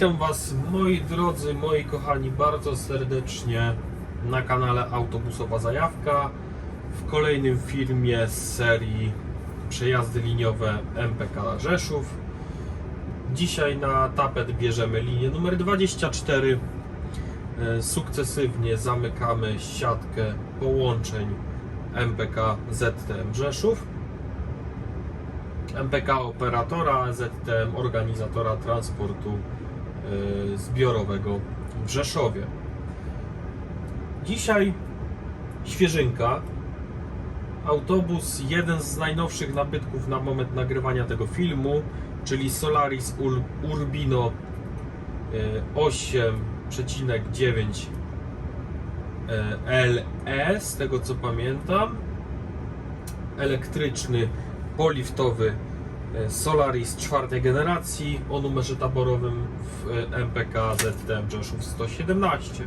Witam Was, moi drodzy, moi kochani, bardzo serdecznie na kanale Autobusowa Zajawka w kolejnym filmie z serii Przejazdy liniowe MPK Rzeszów. Dzisiaj na tapet bierzemy linię numer 24. E, Sukcesywnie zamykamy siatkę połączeń MPK ZTM Rzeszów. MPK operatora, ZTM organizatora transportu zbiorowego w Rzeszowie. Dzisiaj świeżynka. Autobus, jeden z najnowszych nabytków na moment nagrywania tego filmu, czyli Solaris Ur- Urbino y, 8,9 LE, z tego co pamiętam. Elektryczny, poliftowy Solaris czwartej generacji o numerze taborowym w e, MPK ZTM Rzeszów 117.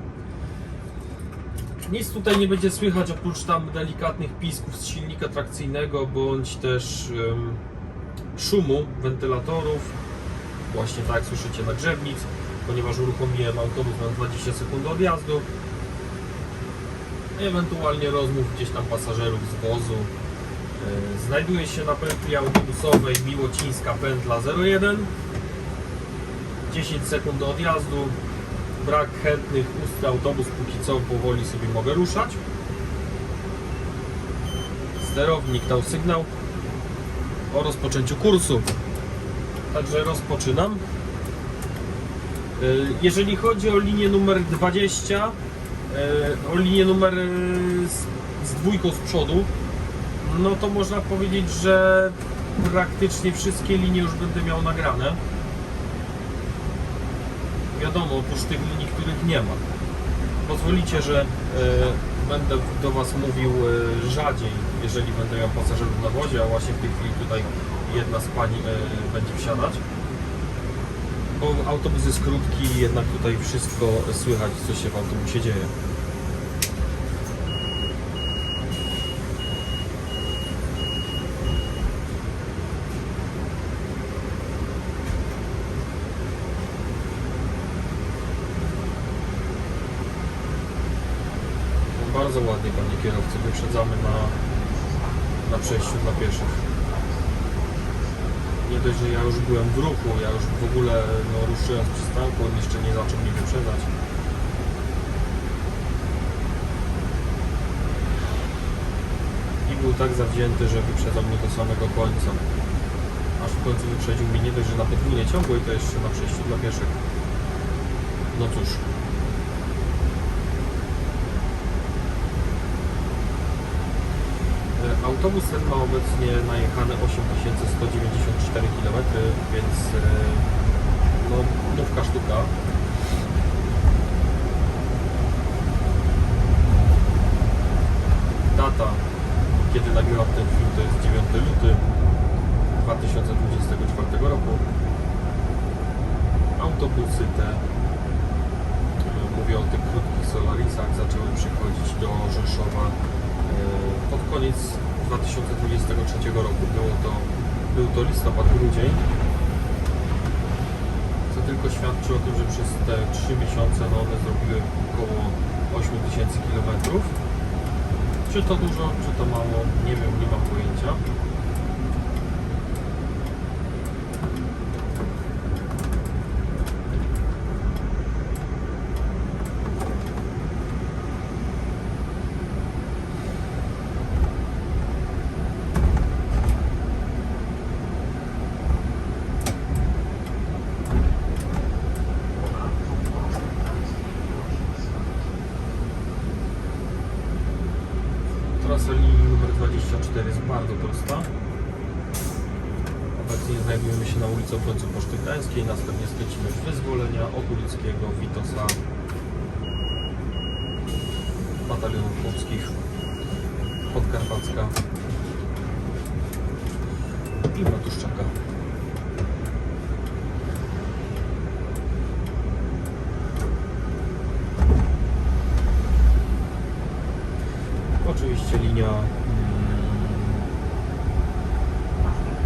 Nic tutaj nie będzie słychać oprócz tam delikatnych pisków z silnika trakcyjnego bądź też em, szumu wentylatorów. Właśnie tak jak słyszycie nagrzewnic, ponieważ uruchomiłem autobus na 20 sekund odjazdu. Ewentualnie rozmów gdzieś tam pasażerów z wozu. E, Znajduje się na pętli autobusowej Miłocińska pętla 01. 10 sekund do odjazdu. Brak chętnych, pusty autobus, póki co powoli sobie mogę ruszać. Sterownik dał sygnał o rozpoczęciu kursu. Także rozpoczynam. E, Jeżeli chodzi o linię numer 20, e, o linię numer z, z dwójką z przodu, no to można powiedzieć, że praktycznie wszystkie linie już będę miał nagrane. Wiadomo, oprócz tych linii, których nie ma. Pozwolicie, że e, będę do Was mówił e, rzadziej, jeżeli będę miał pasażerów na wozie, a właśnie w tej chwili tutaj jedna z Pani e, będzie wsiadać. Bo autobus jest krótki jednak tutaj wszystko słychać, co się w autobusie dzieje. Bardzo ładnie, panie kierowcy, wyprzedzamy na, na przejściu dla pieszych. Nie dość, że ja już byłem w ruchu, ja już w ogóle no, ruszyłem z przystanku, on jeszcze nie zaczął mnie wyprzedzać. I był tak zawzięty, że wyprzedzał mnie do samego końca. Aż w końcu wyprzedził mnie nie dość, że na podwójnie ciągłej, to jeszcze na przejściu dla pieszych. No cóż. E, Autobus ten ma obecnie najechane 8194 km, więc e, no, nówka sztuka. Data, kiedy nagrywam ten film, to jest 9 luty 2024 roku. Autobusy te, mówię o tych krótkich Solarisach, zaczęły przychodzić do Rzeszowa e, pod koniec 2023 roku. Było to, był to listopad, grudzień. Co tylko świadczy o tym, że przez te 3 miesiące no one zrobiły około 8000 km. Czy to dużo, czy to mało, nie wiem, nie mam pojęcia. Trasa linii numer 24 jest bardzo prosta. Obecnie znajdujemy się na ulicy Obrońców Poczty Gdańskiej, następnie skręcimy w Wyzwolenia, Okulickiego, Witosa, Batalionów Chłopskich, Podkarpacka i Matuszczaka. Oczywiście linia mm,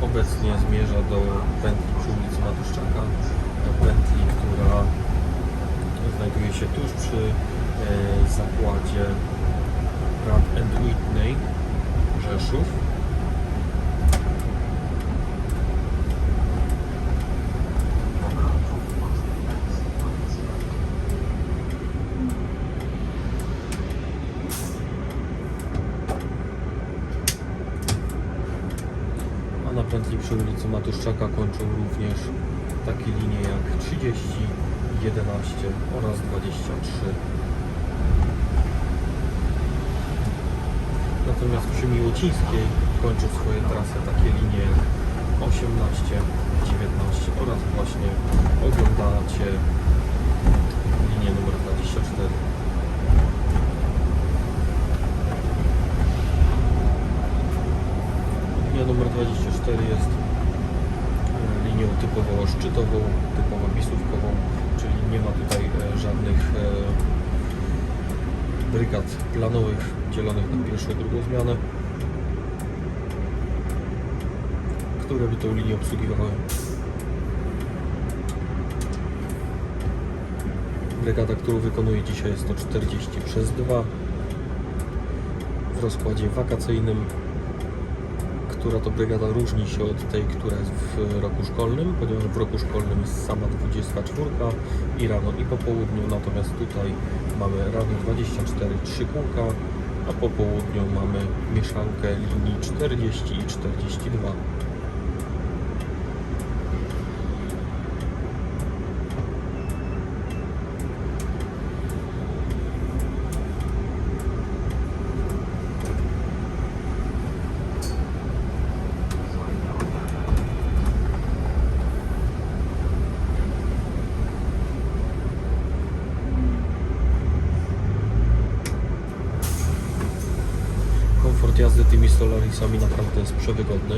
obecnie zmierza do pętli przy ulicy Matuszczaka. pętli, która znajduje się tuż przy e, zakładzie Pratt and Rzeszów. A na pętli przy ulicy Również takie linie jak 30, 11 oraz 23. Natomiast przy Miłocińskiej kończą swoje trasy takie linie jak 18, 19 oraz właśnie oglądacie linię numer 24. Linia numer 24 jest linią typowo szczytową, typowo bisówkową, czyli nie ma tutaj e, żadnych e, brygad planowych dzielonych na pierwszą i drugą zmianę, które by tą linię obsługiwały. Brygada, którą wykonuję dzisiaj jest to 40 przez 2 w rozkładzie wakacyjnym która to brygada różni się od tej, która jest w roku szkolnym, ponieważ w roku szkolnym jest sama 24 i rano i po południu, natomiast tutaj mamy rano 24 3 kółka, a po południu mamy mieszankę linii 40 i 42. Komfort jazdy Solarisami naprawdę jest przewygodny.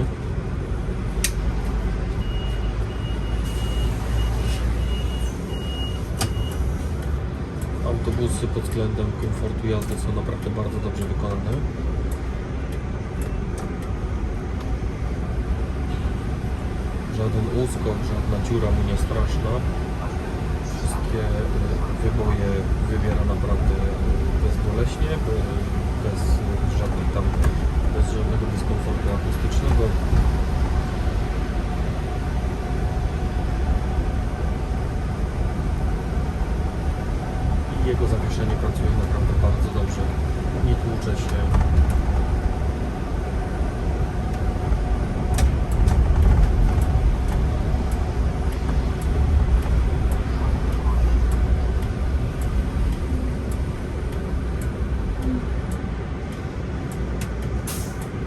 Autobusy pod względem komfortu jazdy są naprawdę bardzo dobrze wykonane. Żaden uskok, żadna dziura mu nie straszna. Wszystkie y, wyboje wybiera naprawdę bezboleśnie, bez y, żadnych tam, bez żadnego dyskomfortu akustycznego. I jego zawieszenie pracuje naprawdę bardzo dobrze. Nie tłucze się.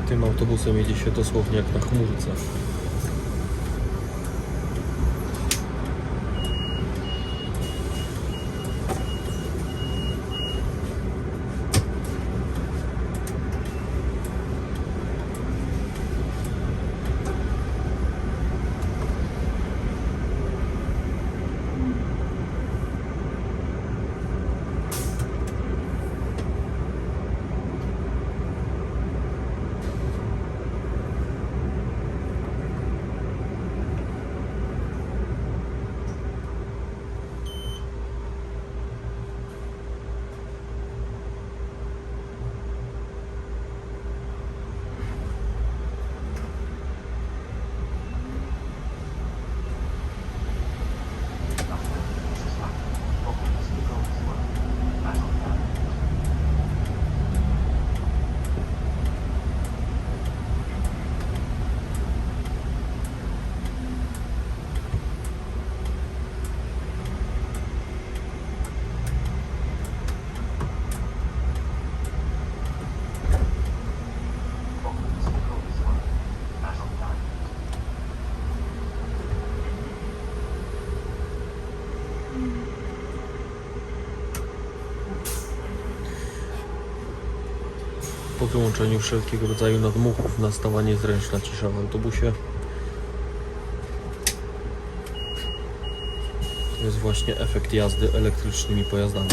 Tym autobusem jedzie się dosłownie jak na chmurce. Po wyłączeniu wszelkiego rodzaju nadmuchów nastała niezręczna cisza w autobusie. To jest właśnie efekt jazdy elektrycznymi pojazdami.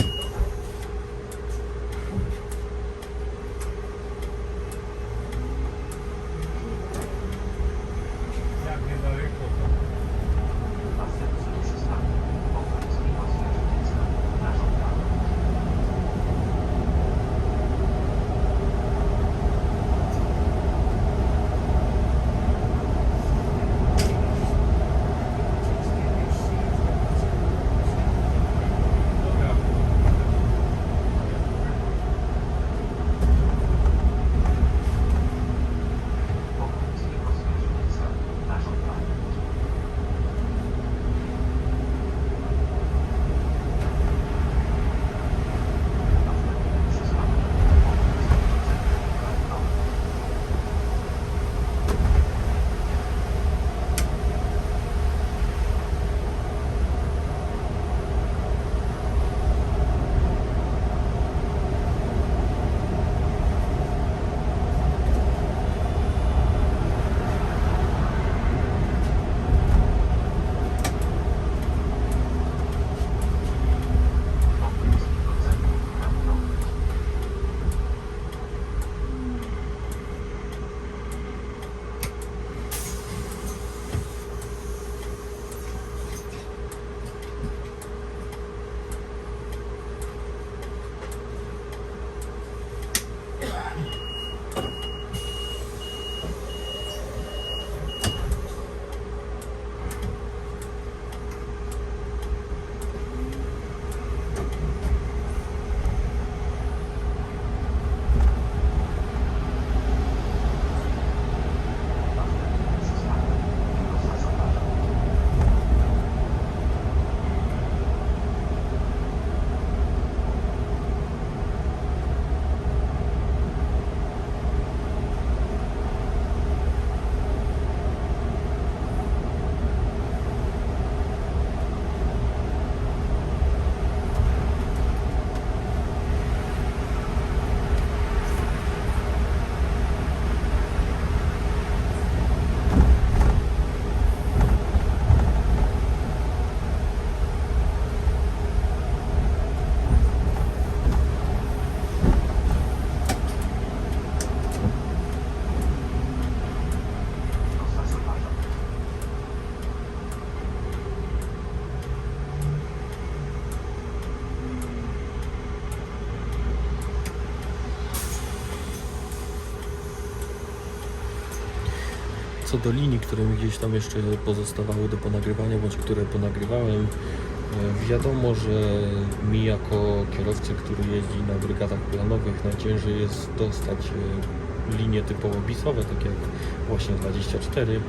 Do linii, które mi gdzieś tam jeszcze pozostawały do ponagrywania, bądź które ponagrywałem, e, wiadomo, że mi jako kierowcy, który jeździ na brygadach planowych, najciężej jest dostać e, linie typowo bisowe, tak jak właśnie 24,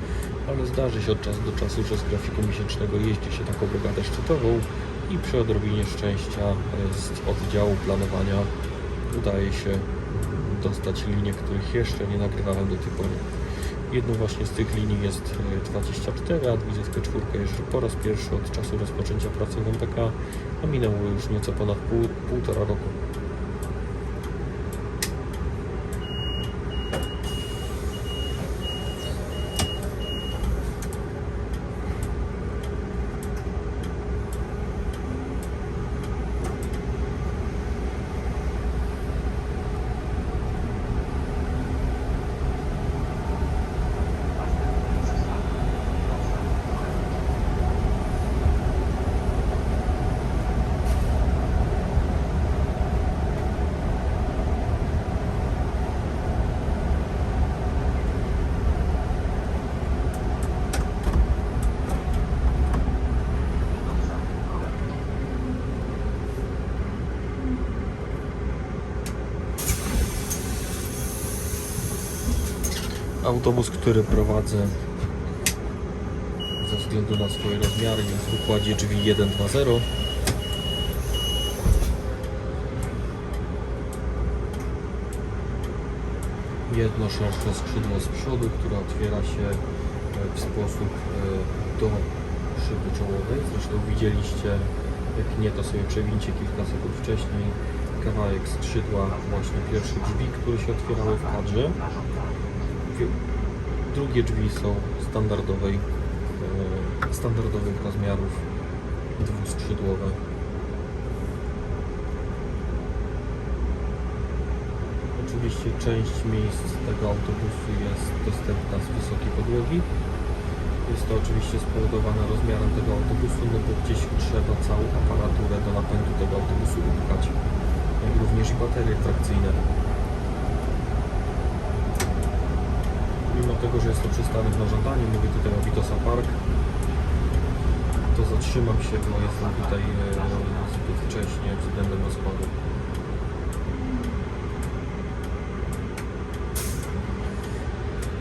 ale zdarzy się od czasu do czasu, że z grafiku miesięcznego jeździ się taką brygadę szczytową i przy odrobinie szczęścia e, z oddziału planowania udaje się dostać linie, których jeszcze nie nagrywałem do tej pory. Jedną właśnie z tych linii jest e, 24, a 24 jeszcze po raz pierwszy od czasu rozpoczęcia pracy w MPK, a minęło już nieco ponad pół, półtora roku. Autobus, który prowadzę ze względu na swoje rozmiary jest w układzie drzwi 1.2.0 jedno szersze skrzydło z przodu, które otwiera się e, w sposób e, do szyby czołowej. Zresztą widzieliście, jak nie to sobie przewincie kilka sekund wcześniej kawałek skrzydła właśnie pierwszych drzwi, które się otwierały w kadrze. Drugie drzwi są standardowej, e, standardowych rozmiarów dwuskrzydłowe. Oczywiście część miejsc tego autobusu jest dostępna z wysokiej podłogi. Jest to oczywiście spowodowane rozmiarem tego autobusu, no bo gdzieś trzeba całą aparaturę do napędu tego autobusu upchać, jak również i baterie trakcyjne. Mimo tego, że jest to przystanek na żądanie, mówię tutaj o Vitosa Park, to zatrzymam się, bo jestem tutaj e, zbyt wcześnie względem rozkładu.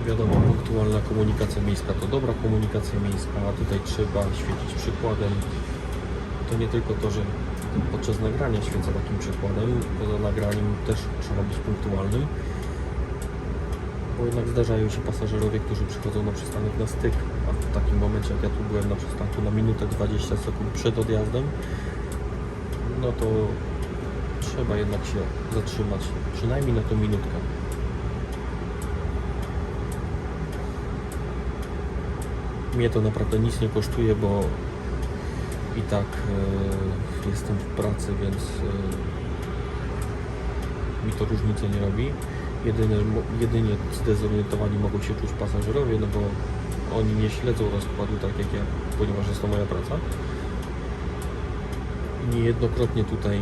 Wiadomo, punktualna komunikacja miejska to dobra komunikacja miejska, a tutaj trzeba świecić przykładem. To nie tylko to, że podczas nagrania świecę takim przykładem, poza nagraniem też trzeba być punktualnym, bo jednak zdarzają się pasażerowie, którzy przychodzą na przystanek na styk, a w takim momencie jak ja tu byłem na przystanku na minutę 20 sekund przed odjazdem, no to trzeba jednak się zatrzymać przynajmniej na tą minutkę. Mnie to naprawdę nic nie kosztuje, bo i tak e, jestem w pracy, więc e, mi to różnicy nie robi. Jedyne, mo- jedynie zdezorientowani mogą się czuć pasażerowie, no bo oni nie śledzą rozkładu tak jak ja, ponieważ jest to moja praca. Niejednokrotnie tutaj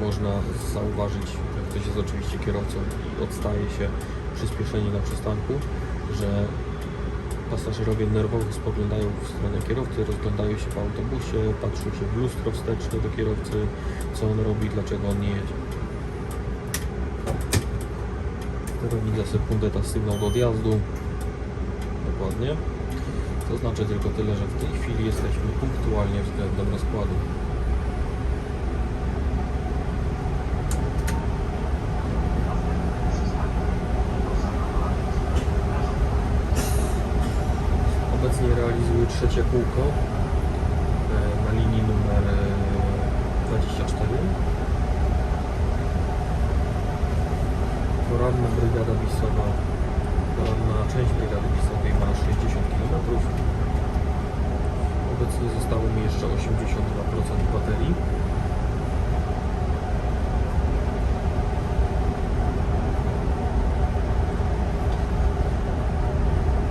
można zauważyć, że ktoś jest oczywiście kierowcą i odstaje się przyspieszenie na przystanku, że pasażerowie nerwowo spoglądają w stronę kierowcy, rozglądają się po autobusie, patrzą się w lustro wsteczne do kierowcy, co on robi, dlaczego on nie jedzie. Teraz widzę sekundę ta sygnał do odjazdu. Dokładnie. To znaczy tylko tyle, że w tej chwili jesteśmy punktualnie względem rozkładu. Obecnie realizuję trzecie kółko e, na linii numer e, 24. Poranna brygada wisowa, poranna część brygady wisowej ma 60 km. Obecnie zostało mi jeszcze 82% baterii.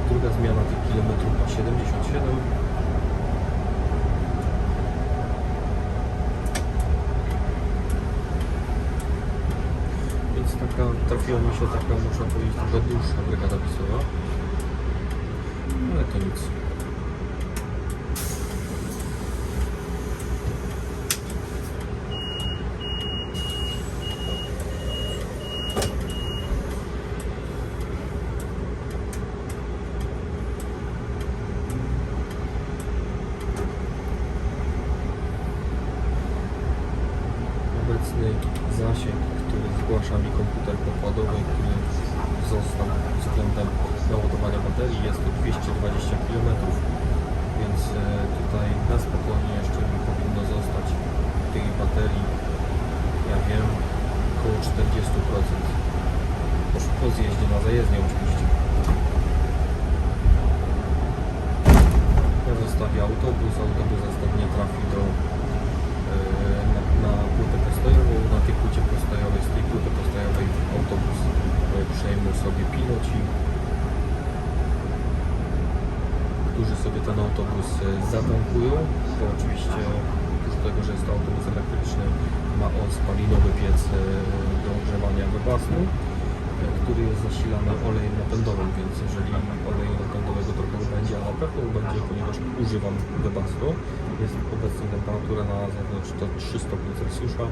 Druga zmiana tych kilometrów ma 77. Więc taka trafiła mi się taka, można powiedzieć, trochę dłuższa brygada wisowa. to nic. Zasięg, który zgłasza mi komputer pokładowy, który został względem naładowania baterii jest to 220 km, więc e, tutaj na spokojnie jeszcze mi powinno zostać tej baterii, ja wiem, około 40%. Już po zjeździe na zajezdnię oczywiście. Ja zostawię autobus, autobus następnie trafi do e, na, na postojową, na tej płycie postojowej, z tej płyty postojowej autobus przejmą sobie piloci, którzy sobie ten autobus e, zatankują, bo oczywiście oprócz tego, że jest to autobus elektryczny, ma on spalinowy piec e, do ogrzewania wybasu, e, który jest zasilany olejem napędowym, więc jeżeli oleju pewno będzie, ponieważ używam wybasu, jest obecna temperatura na zewnątrz to 3 stopnie Celsjusza,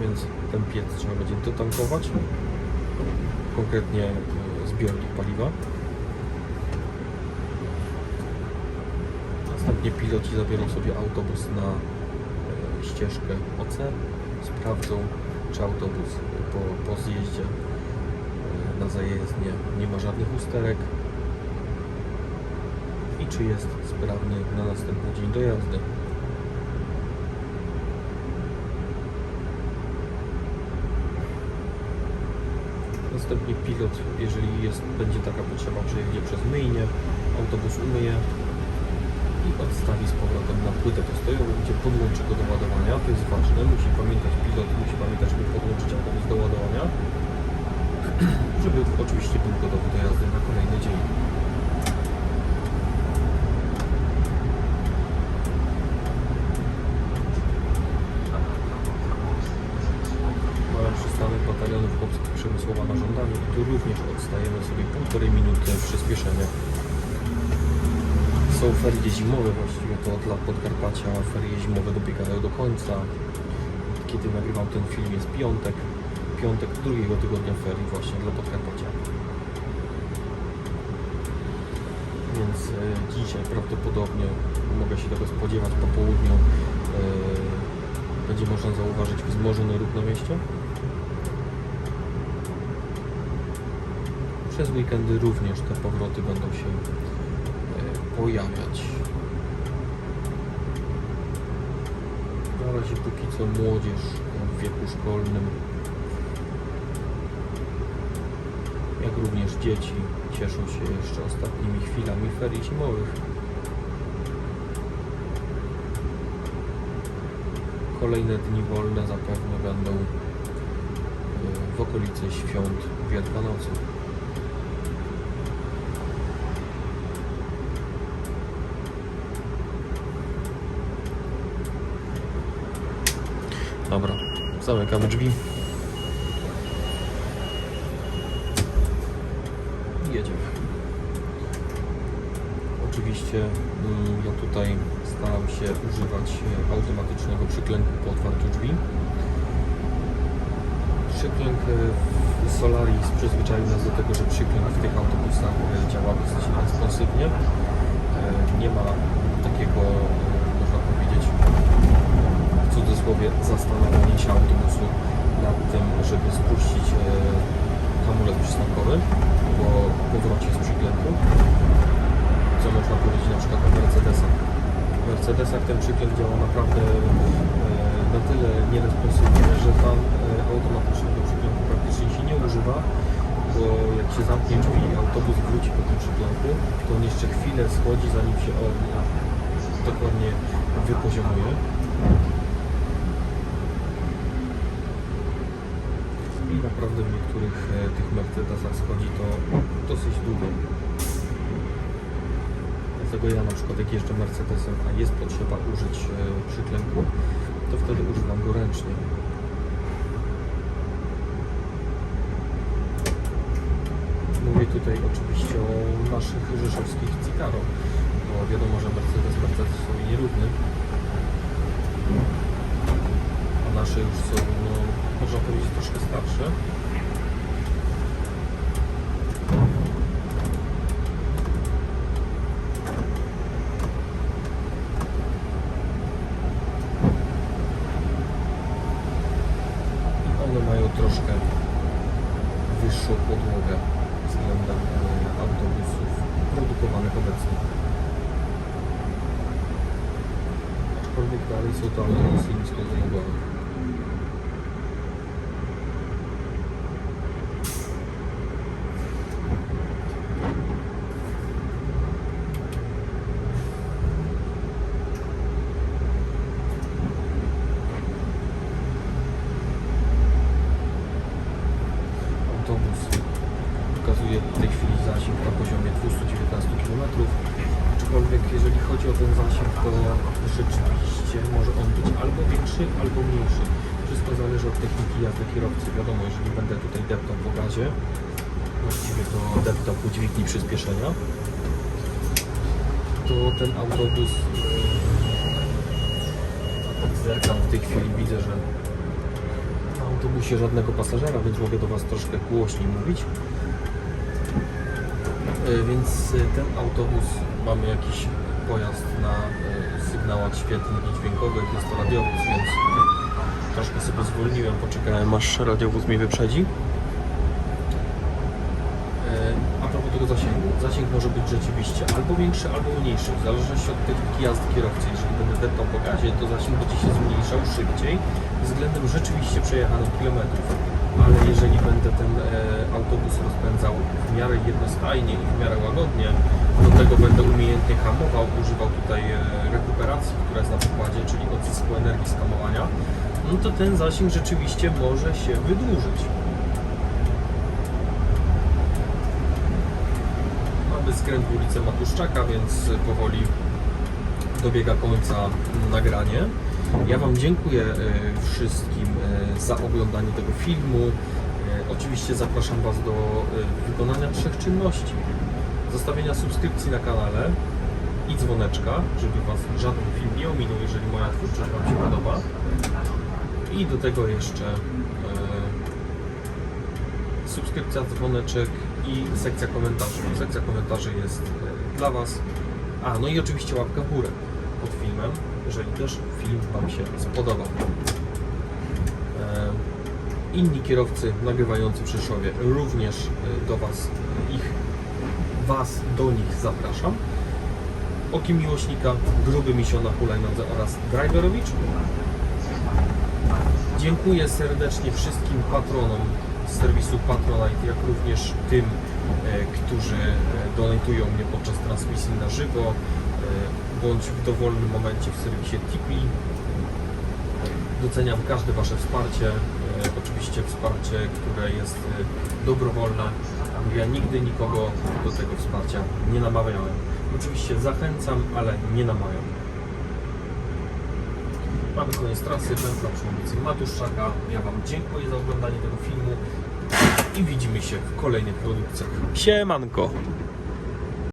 więc ten piec trzeba będzie dotankować, konkretnie e, zbiornik paliwa. Następnie piloci zabiorą sobie autobus na e, ścieżkę OC, sprawdzą, czy autobus po, po zjeździe e, na zajezdnię nie ma żadnych usterek czy jest sprawny na następny dzień do jazdy. Następnie pilot, jeżeli jest, będzie taka potrzeba, przejedzie przez myjnię, autobus umyje i odstawi z powrotem na płytę postojową, gdzie podłączy go do ładowania. To jest ważne, musi pamiętać pilot, musi pamiętać, żeby podłączyć autobus do ładowania, żeby oczywiście był gotowy do jazdy na kolejny dzień. Mały przystanek batalionów chłopskich Przemysłowa na żądanie i tu również odstajemy sobie półtorej minuty przyspieszenia. Są ferie zimowe właściwie to dla Podkarpacia. Ferie zimowe dobiegają do końca. Kiedy nagrywam ten film jest piątek. Piątek drugiego tygodnia ferii właśnie dla Podkarpacia. Więc e, dzisiaj prawdopodobnie mogę się tego spodziewać po południu. E, będzie można zauważyć wzmożony ruch na mieście. Przez weekendy również te powroty będą się e, pojawiać. Na razie póki co młodzież w wieku szkolnym, jak również dzieci cieszą się jeszcze ostatnimi chwilami ferii zimowych. Kolejne dni wolne zapewne będą e, w okolicy świąt Wielkanocy. Dobra, zamykamy drzwi. Jedziemy. Oczywiście mm, ja tutaj staram się używać e, automatycznego przyklęku po otwarciu drzwi. Przyklęk e, Solaris przyzwyczaił nas do tego, że przyklęk w tych autobusach e, działa dosyć responsywnie. Nie ma takiego, w cudzysłowie zastanawiania się autobusu nad tym, żeby spuścić e, hamulec przystankowy po powrocie z przyklęku co można powiedzieć na przykład o Mercedesach. W Mercedesach ten przyklep działa naprawdę e, na tyle nieresponsywnie, że tam e, automatycznego przyklęku praktycznie się nie używa, bo jak się zamknie drzwi i autobus wróci po tym przyklęku, to on jeszcze chwilę schodzi, zanim się on dokładnie wypoziomuje. I naprawdę w niektórych e, tych Mercedesach schodzi to dosyć długo. Dlatego ja na przykład jak jeżdżę Mercedesem, a jest potrzeba użyć e, przyklęku, to wtedy używam go ręcznie. mówię tutaj oczywiście o naszych rzeszowskich Cicaro, bo wiadomo, że Mercedes Mercedes sobie nierówny. A nasze już są, no, można powiedzieć, troszkę starsze. I one mają troszkę wyższą podłogę względem e, autobusów produkowanych obecnie. Aczkolwiek dalej są to autobusy niskozałogowe. Autobus pokazuje w tej chwili zasięg na poziomie 219 km. Aczkolwiek jeżeli chodzi o ten zasięg, to rzeczywiście może on być albo większy, albo mniejszy. Wszystko zależy od techniki jazdy kierowcy. Wiadomo, jeżeli będę tutaj deptał po gazie, właściwie to deptał po dźwigni przyspieszenia, to ten autobus yy, zerkam w tej chwili, widzę, że w autobusie żadnego pasażera, więc mogę do Was troszkę głośniej mówić. E, Więc e, ten autobus mamy jakiś pojazd na e, sygnałach świetlnych i dźwiękowych, jest to radiowóz, więc troszkę sobie zwolniłem, poczekałem aż radiowóz mnie wyprzedzi. E, A propos zasięgu. Zasięg może być rzeczywiście albo większy, albo mniejszy, w zależności od techniki jazdy kierowcy. Jeżeli będę deptał po gazie, to zasięg będzie się zmniejszał szybciej względem rzeczywiście przejechanych kilometrów. Ale jeżeli będę ten e, autobus rozpędzał w miarę jednostajnie i w miarę łagodnie, do tego będę umiejętnie hamował, używał tutaj e, rekuperacji, która jest na pokładzie, czyli odzysku energii z hamowania, no to ten zasięg rzeczywiście może się wydłużyć. Mamy skręt w ulicę Matuszczaka, więc powoli dobiega końca nagranie. Ja Wam dziękuję e, wszystkim e, za oglądanie tego filmu. E, Oczywiście zapraszam Was do wykonania trzech czynności. Zostawienia subskrypcji na kanale i dzwoneczka, żeby Was żaden film nie ominął, jeżeli moja twórczość Wam się podoba. I do tego jeszcze subskrypcja, dzwoneczek i sekcja komentarzy. Sekcja komentarzy jest e, dla Was. A, no i oczywiście łapka w górę pod filmem, jeżeli też film Wam się spodobał. E, Inni kierowcy nagrywający w Rzeszowie również e, do Was, ich, Was do nich zapraszam. Oki Miłośnika, Gruby Misio na hulajnodze oraz Driverowicz. Dziękuję serdecznie wszystkim patronom serwisu Patronite, jak również tym, e, którzy e, donatują mnie podczas transmisji na żywo, e, bądź w dowolnym momencie w serwisie Tipeee. Doceniam każde Wasze wsparcie, oczywiście wsparcie, które jest dobrowolne. Ja nigdy nikogo do tego wsparcia nie namawiałem. Oczywiście zachęcam, ale nie namawiam. Mamy koniec trasy, pętla przy ulicy Matuszczaka. Ja Wam dziękuję za oglądanie tego filmu i widzimy się w kolejnych produkcjach. Siemanko!